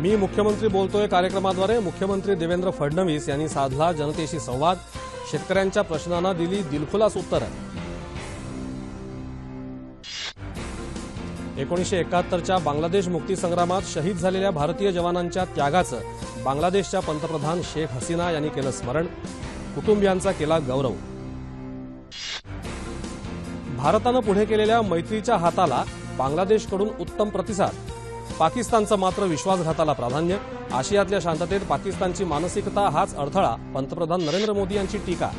मी मुख्यमंत्री बोलतोय कार्यक्रमाद्वारे. मुख्यमंत्री देवेंद्र फडणवीस यांनी साधला जनतेशी संवाद. शेतकऱ्यांच्या प्रश्नांना दिली दिलखुलास उत्तरं. एकोणीसशे एकाहत्तरच्या बांगलादेश मुक्तीसंग्रामात शहीद झालेल्या भारतीय जवानांच्या त्यागाचं बांगलादेशच्या पंतप्रधान शेख हसीना यांनी केलं स्मरण. कुटुंबियांचा केला गौरव. भारतानं पुढे केलेल्या मैत्रीच्या हाताला बांगलादेशकडून उत्तम प्रतिसाद. पाकिस्तानचं मात्र विश्वासघाताला प्राधान्य. आशियातल्या शांततेत पाकिस्तानची मानसिकता हाच अडथळा पंतप्रधान नरेंद्र मोदी यांची टीका.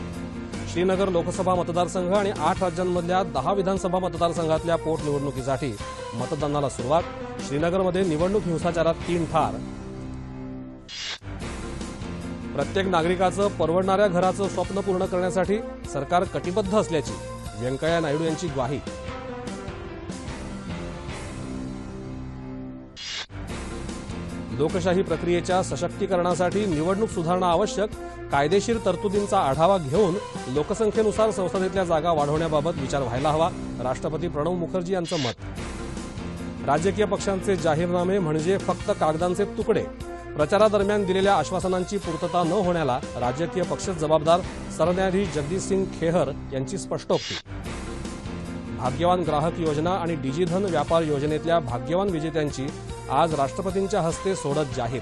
श्रीनगर लोकसभा मतदारसंघ आणि आठ राज्यांमधल्या दहा विधानसभा मतदारसंघातल्या पोटनिवडणुकीसाठी मतदानाला सुरुवात. श्रीनगरमध्ये निवडणूक हिंसाचारात तीन ठार. प्रत्येक नागरिकाचं परवडणाऱ्या घराचं स्वप्न पूर्ण करण्यासाठी सरकार कटिबद्ध असल्याची व्यंकय्या नायडू यांची ग्वाही. लोकशाही प्रक्रियेच्या सशक्तीकरणासाठी निवडणूक सुधारणा आवश्यक कायदेशीर तरतुदींचा आढावा घेऊन लोकसंख्येनुसार संसदेतल्या जागा वाढवण्याबाबत विचार व्हायला हवा राष्ट्रपती प्रणव मुखर्जी यांचं मत. राजकीय पक्षांचे जाहीरनामे म्हणजे फक्त कागदांचे तुकडे. प्रचारादरम्यान दिलेल्या आश्वासनांची पूर्तता न होण्याला राजकीय पक्षच जबाबदार सरन्यायाधीश जगदीश सिंग खेहर यांची स्पष्टोक्ती. भाग्यवान ग्राहक योजना आणि डिजिधन व्यापार योजनेतल्या भाग्यवान विजेत्यांची आज राष्ट्रपतींच्या हस्ते सोडत जाहीर.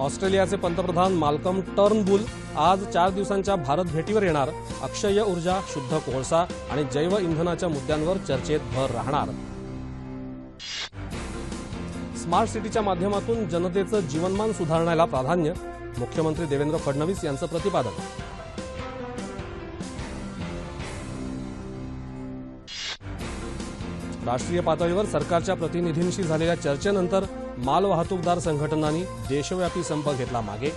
ऑस्ट्रेलियाचे पंतप्रधान माल्कम टर्नबुल आज चार दिवसांच्या भारत भेटीवर येणार. अक्षय ऊर्जा शुद्ध कोळसा आणि जैव इंधनाच्या मुद्द्यांवर चर्चेत भर राहणार. स्मार्ट सिटीच्या माध्यमातून जनतेचं जीवनमान सुधारण्याला प्राधान्य मुख्यमंत्री देवेंद्र फडणवीस यांचं प्रतिपादन. राष्ट्रीय पातळीवर सरकारच्या प्रतिनिधींशी झालेल्या चर्चेनंतर मालवाहतूकदार संघटनांनी देशव्यापी संप घेतला मागे.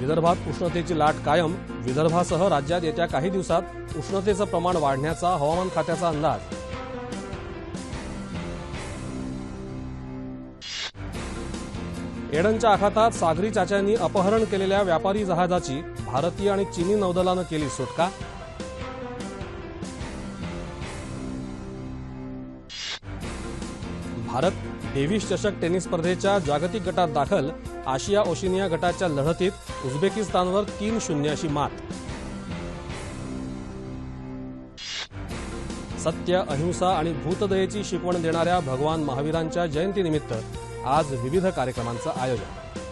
विदर्भात उष्णतेची लाट कायम विदर्भासह राज्यात येत्या काही दिवसात उष्णतेचं प्रमाण वाढण्याचा हवामान खात्याचा अंदाज. एडनच्या आखातात सागरी चाच्यांनी अपहरण केलेल्या व्यापारी जहाजाची भारतीय आणि चीनी नौदलानं केली सुटका. भारत डेव्हिस चषक टेनिस स्पर्धेच्या जागतिक गटात दाखल आशिया ओशिनिया गटाच्या लढतीत उझबेकिस्तानवर तीन शून्य अशी मात. सत्य अहिंसा आणि भूतदयेची शिकवण देणाऱ्या भगवान महावीरांच्या जयंतीनिमित्त आज विविध कार्यक्रमांचं आयोजन.